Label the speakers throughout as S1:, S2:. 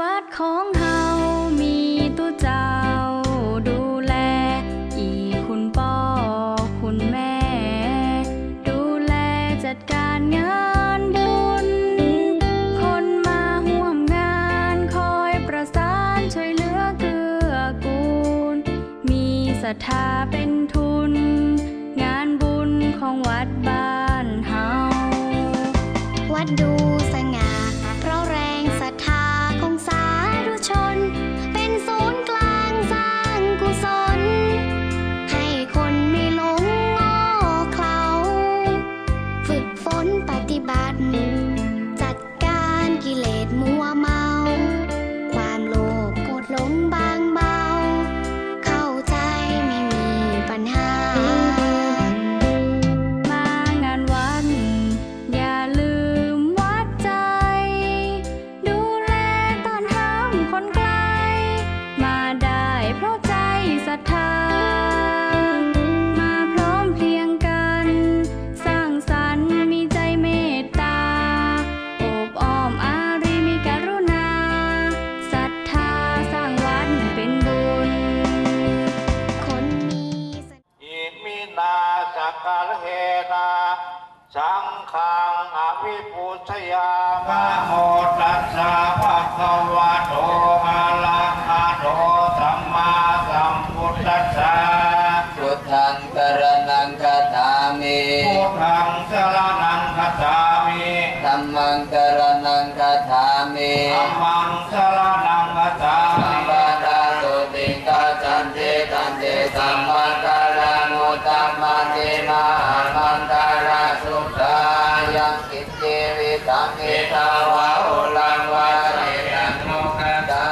S1: วัดของเฮามีตู้เจ้าดูแล อีคุณพ่อคุณแม่ ดูแลจัดการงานบุญ คนมาห่วมงานคอยประสานช่วยเหลือเกื้อกูล มีศรัทธาเป็นทุน งานบุญของวัดบ้านเฮา
S2: วัดดู ศรัทธา มา
S1: พร้อมเพรียงกัน สร้างสรรค์มีใจเมตตา โอบอ้อมอารีมีกรุณา ศรัทธาสร้างวันเป็นบุญ
S2: คนมีส
S3: อิมินาสักการเฮนา สังขังอภิปุชยา ธั
S4: ม
S3: มั
S4: ง
S3: สรณังคัจฉา
S4: สัม
S3: มิ
S4: ปทาตุติกาจันติตันติสัมมากานุตัมมาติมามังการาสุตายังกิจเจวิตังเอตาวะโอลังวาเรตังโมกตา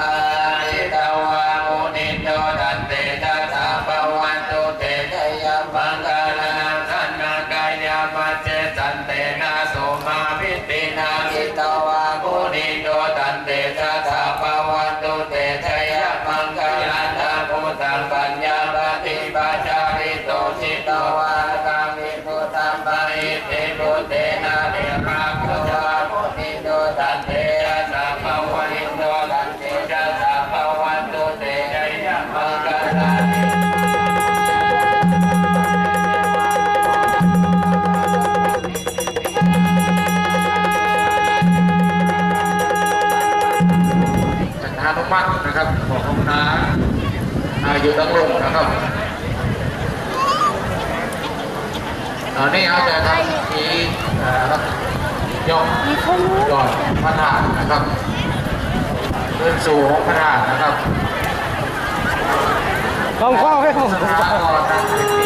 S4: นิตาวะมุนิโตดันเตตาตาปวันตุเตทยมังกาลังขันนากายาปัจเจสันเตนะ ธังปริเตพุเตนะเดรักขวะมุนิโตดันเตตาตาปวันตุดันเตตาตาปวันตุเตทยมังการนัง
S5: สัญญานินะครับ ของคณะอายุตั้งลงนะครับอั นนี้อาจจะทำทีนะครับยกยอดพระธาตุนะครับขึ้นสู่พระธาตุนะครับต้องข้อให้ผม
S3: นะ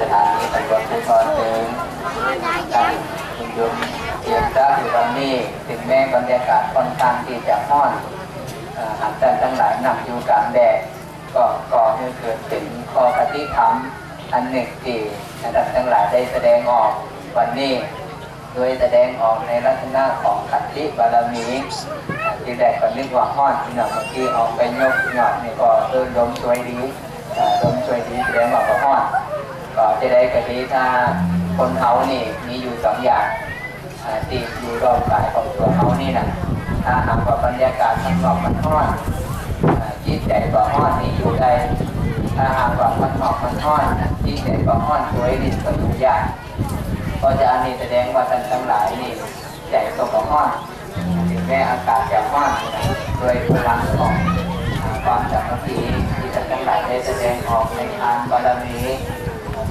S3: ส
S6: ถานีตำรวจภูธรถึงท่านคุณยมเทียมทรัพย์อยู่ตรงนี้ถึงแม้บรรยากาศค่อนข้างที่จะห้อนอาหากท่านทั้งหลายนำอยู่กลางแดดก็ก่อให้เกิดเป็นข้อปฏิธรรมอันหนึ่งที่ท่านทั้งหลายได้แสดงออกวันนี้โดยแสดงออกในลักษณะของขันธิบารมีอ่าที่แรกก็นึกว่าห้อนที่หนึ่งเมื่อกี้ออกไปยกหยอดนี่ก็เออลมสวยดีลมสวยดีแสดงว่าก็ห้อน ก็จะได้กะดีถ้าคนเขานี่มีอยู่สองอย่างอ่าที่อยู่รอบกายของตัวเขานี่นะถ้าหากว่าบรรยากาศข้างนอกมันร้อนอ่าจิตใจก็ร้อนนี่อยู่ได้ถ้าหากว่าข้างนอกมันร้อนจิตใจก็ร้อนตัวดินก็อยู่ยากก็จะอันนี้แสดงว่าท่านทั้งหลายนี่ใจก็ก็ร้อนถึงแม้อากาศจะร้อนโดยพลังของความสามัคคีที่ท่านทั้งหลายได้แสดงออกในทานบารมี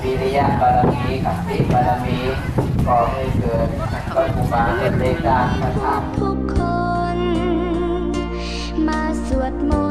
S6: วิริยะบารมีขันติบารมีก่อให้เกิดปัจจุบันเป็นเลขาคาถาทุก
S1: คน มาสวดมนต์